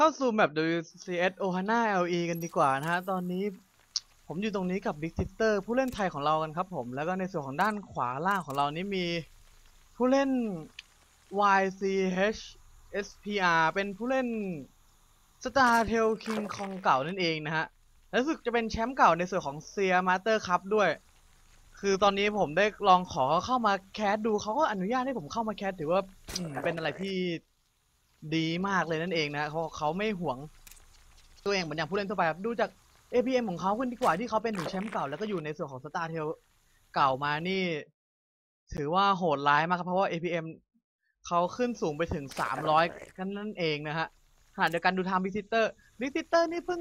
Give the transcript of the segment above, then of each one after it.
เข้าสู่แมป WCS Ohana LE กันดีกว่านะฮะ ตอนนี้ผมอยู่ตรงนี้กับ Big Sister ผู้เล่นไทยของเรากันครับผม แล้วก็ในส่วนของด้านขวาล่างของเรานี้มีผู้เล่น YCH SPR เป็นผู้เล่น Star Tail King Kong เก่านั่นเองนะฮะ และรู้สึกจะเป็นแชมป์เก่าในส่วนของเซียมาสเตอร์คัพด้วย คือตอนนี้ผมได้ลองขอเข้ามาแคสดูเขาก็อนุญาตให้ผมเข้ามาแคสถือว่าเป็นอะไรที่ ดีมากเลยนั่นเองนะเขาเขาไม่หวง ตัวเองเหมือนอย่างผู้เล่นทั่วไปครับดูจาก APM ของเขาขึ้นดีกว่าที่เขาเป็นถึงแชมป์เก่าแล้วก็อยู่ในส่วนของ Star t a i l เก่ามานี่ ถือว่าโหดร้ายมากครับเพราะว่า APM เขาขึ้นสูงไปถึง 300 กันนั่นเองนะฮะขณะเดียวกันดูทาง Visitor Visitor นี่เพิ่ง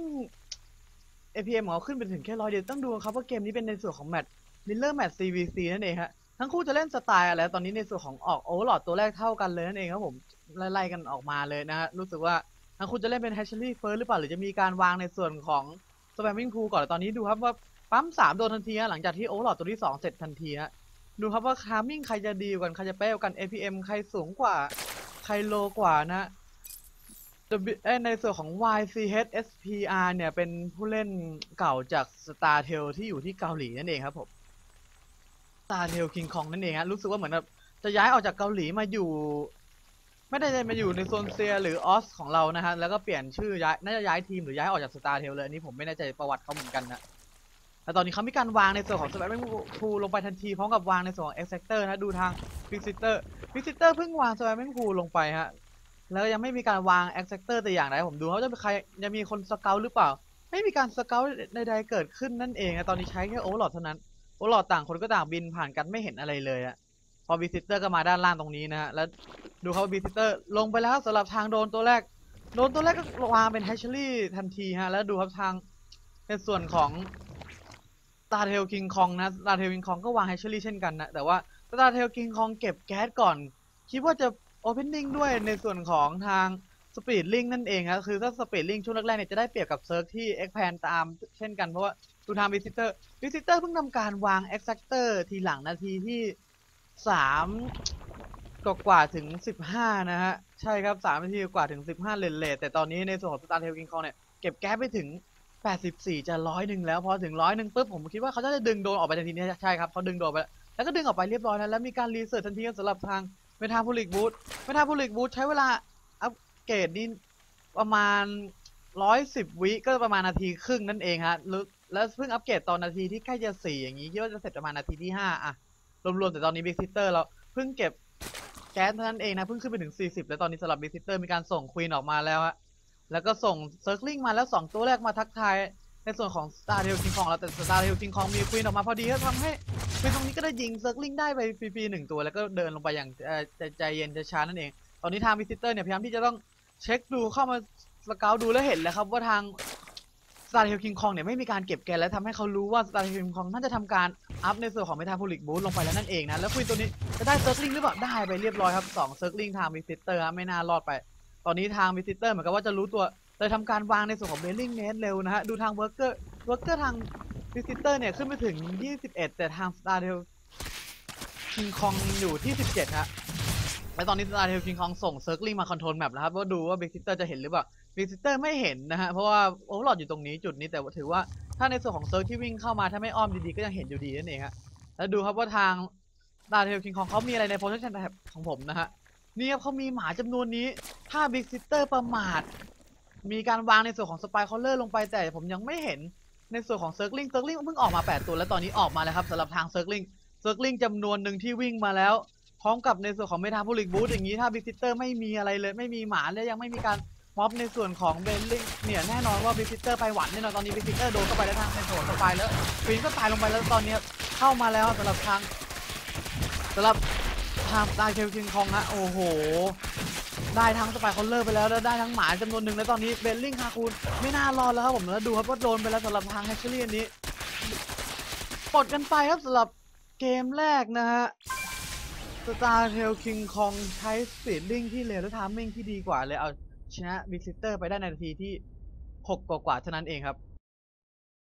APM ของเขาขึ้นไปถึงแค่ร้อยเดียวต้องดูครับว่าเกมนี้เป็นในส่วนของแมตช์ Miller Match CVC นั่นเองฮะทั้งคู่จะเล่นสไตล์อะไรตอนนี้ในส่วนของออกโอเวอร์ลอดตัวแรกเท่ากันเลยนั่นเองครับผม ไล่ๆกันออกมาเลยนะฮะรู้สึกว่าทั้งคู่จะเล่นเป็น Hatchery First หรือเปล่า หรือจะมีการวางในส่วนของ Spamming Pool ก่อนตอนนี้ดูครับว่าปั๊มสามโดนทันทีฮะหลังจากที่โอเวอร์ลอดตัวที่สองเสร็จทันทีฮะดูครับว่าคามิ่งใครจะดีกว่ากันใครจะเป๊ะกว่ากัน APM ใครสูงกว่า ใครโลกว่านะในส่วนของ YCH SPR เนี่ย เป็นผู้เล่นเก่าจาก Star t a i l ที่อยู่ที่เกาหลีนั่นเองครับผม Star t a i l King Kong นั่นเองฮะรู้สึกว่าเหมือนแบบจะย้ายออกจากเกาหลีมาอยู่ ไม่ได้จะมาอยู่ในโซนเซียหรือออสของเรานะฮะ แล้วก็เปลี่ยนชื่อย้ายน่าจะย้ายทีมหรือย้ายออกจาก Star t a i l เลยอันนี้ผมไม่แน่ใจประวัติเขาเหมือนกันนะแต่ตอนนี้เขามีการวางในส่วนของ Spamming Pool ลงไปทันทีพร้อมกับวางในส่วนของ Exactor นะดูทาง Visitor Visitor เตอร์เพิ่งวาง Spamming Pool ลงไปฮะแล้วยังไม่มีการวาง Exactor แต่อย่างใดผมดูเขาจะมีใครจะมีคนสเกลหรือเปล่า ไม่มีการสเกลใดๆเกิดขึ้นนั่นเองนะตอนนี้ใช้แค่โอเวอร์ลอดเท่านั้นโอเวอร์ลอดต่างคนก็ต่างบินผ่านกันไม่เห็นอะไรเลยอะ พอวิซิสเตอร์ก็มาด้านล่างตรงนี้นะฮะแล้วดูเขาวิซิสเตอร์ลงไปแล้วสำหรับทางโดนตัวแรก โดนตัวแรกก็วางเป็นแฮชเชอรี่ทันทีฮะแล้วดูครับทางในส่วนของ s t a r t a i l King Kong นะ s t a r t a i l King Kong ก็วางแฮชเชอรี่เช่นกันนะแต่ว่า s t a r t a i l King Kong เก็บแก๊สก่อน คิดว่าจะ Opening ด้วยในส่วนของทาง Speed Link นั่นเองครับคือถ้า Speed Link ช่วงแรกๆเนี่ยจะได้เปรียบกับเซิร์ฟที่ Expand ตามเช่นกันเพราะว่าดูทาง Visitor Visitor เพิ่งทำการวาง Exactor ทีหลังนาทีที่ สามกกว่าถึง15นะฮะ ใช่ครับ3นาทีกว่าถึง15เลนเลทแต่ตอนนี้ในส่วนของ Star Tail King Kong เนี่ย เก็บแก๊สไปถึง84จะร้อยหนึ่งแล้ว พอถึงร้อยหนึ่งปุ๊บผมคิดว่าเขาจะดึงโดนออกไปทันทีนี่ใช่ครับเขาดึงโดนไป แล้วแล้วก็ดึงออกไปเรียบร้อยแล้วแล้วมีการรีเสิร์ชทันทีสำหรับทางเมทาพูลิกบูธเมทาพูลิกบูธใช้เวลาอัปเกรดนี่ประมาณ110วิก็ประมาณนาทีครึ่งนั่นเองฮะแล้วเพิ่งอัปเกรดตอนนาทีที่ใกล้จะ4อย่างนี้คิดว่าจะเสร็จประมาณนาทีที่5อะ รวมๆแต่ตอนนี้บิ๊กซิสเตอร์เราเพิ่งเก็บแก๊สเท่านั้นเองนะเพิ่งขึ้นไปถึง 40 แล้วตอนนี้สำหรับบิ๊กซิสเตอร์มีการส่งควีนออกมาแล้วฮะแล้วก็ส่งเซิร์คลิงมาแล้ว 2 ตัวแรกมาทักทายในส่วนของ Star Tail King Kong แล้วแต่ Star Tail King Kong มีควีนออกมาพอดีก็ทำให้ควีนตรงนี้ก็ได้ยิงเซิร์คลิงได้ไปฟรีๆหนึ่งตัวแล้วก็เดินลงไปอย่างใจใจเย็นช้าๆนั่นเอง ตอนนี้ทางบิ๊กซิสเตอร์เนี่ยพยายามที่จะต้องเช็คดูเข้ามาสเกลดูแล้วเห็นแล้วครับว่าทาง Star Tail King Kong เนี่ยไม่มีการเก็บแกนและทำให้เขารู้ว่า Star Tail King Kong น่าจะทำการอัพในส่วนของ Metabolic Boost ลงไปแล้วนั่นเองนะแล้วคุยตัวนี้จะได้เซิร์ l ลิงหรือเปล่าได้ไปเรียบร้อยครับ2เซิร์ l ลิงทาง Visitor ครับไม่น่ารอดไป ตอนนี้ทาง Visitor เหมือนกับว่าจะรู้ตัวเลยทำการวางในส่วนของ Bailing Net เร็วนะฮะดูทาง Worker Worker ทาง Visitor เนี่ยขึ้นไปถึง 21 แต่ทาง Star Tail King Kong อยู่ที่ 17ฮะ และตอนนี้ Star Tail King Kong ส่งเซิร์ l ลิงมาคอนโทรลแมปแล้วครับว่าดูว่า Visitor จะเห็นหรือเปล่า Visitor ไม่เห็นนะฮะเพราะว่าโอเวอร์ลอดอยู่ตรงนี้จุดนี้แต่ถือว่าถ้าในส่วนของเซิร์ฟที่วิ่งเข้ามาถ้าไม่อ้อมดีๆก็ยังเห็นอยู่ดีนั่นเองฮะแล้วดูครับว่าทางดาเทลคิงของเขามีอะไรในโพสชั่นแท็บของผมนะฮะนี่ครับเขามีหมาจำนวนนี้ถ้าบิ๊กซิสเตอร์ประมาทมีการวางในส่วนของสปายคอลเลอร์ลงไปแต่ผมยังไม่เห็นในส่วนของเซิร์กลิงเซิร์กลิงเพิ่งออกมา 8 ตัว แล้วตอนนี้ออกมาแล้วครับสำหรับทางเซิร์กลิงเซิร์กลิงจำนวนหนึ่งที่วิ่งมาแล้ว พร้อมกับในส่วนของเมทาพูลิกบูธอย่างนี้ถ้าบิ๊กซิสเตอร์ไม่มีอะไรเลยไม่มีหมาและยังไม่มีการม็อบในส่วนของเบลลิงเนี่ยแน่นอนว่าบิ๊กซิเตอร์ไปหวันแน่นอนตอนนี้บิ๊กซิเตอร์โดนเข้าไปแล้วทางในส่วนสปายแล้วฟินก็ตายลงไปแล้วตอนนี้เข้ามาแล้วสำหรับทางสำหรับทางตาเคลคิงคองฮะโอ้โหได้ทั้งสไปคอลเลอร์ไปแล้วแล้วได้ทั้งหมาจำนวนหนึ่งแล้วตอนนี้เบลลิงฮาคูนไม่น่ารอดแล้วครับผมแล้วดูครับว่าโดนไปแล้วสำหรับทางแฮชเชอรี่อันนี้ปลดกันไปครับสำหรับเกมแรกนะฮะ สตาร์เทลคิงคองใช้สปีดลิงที่เร็วและทามมิ่งที่ดีกว่าเลยเอาชนะวิซิเตอร์ไปได้ในนาทีที่ 6 กว่าๆเท่านั้นเองครับ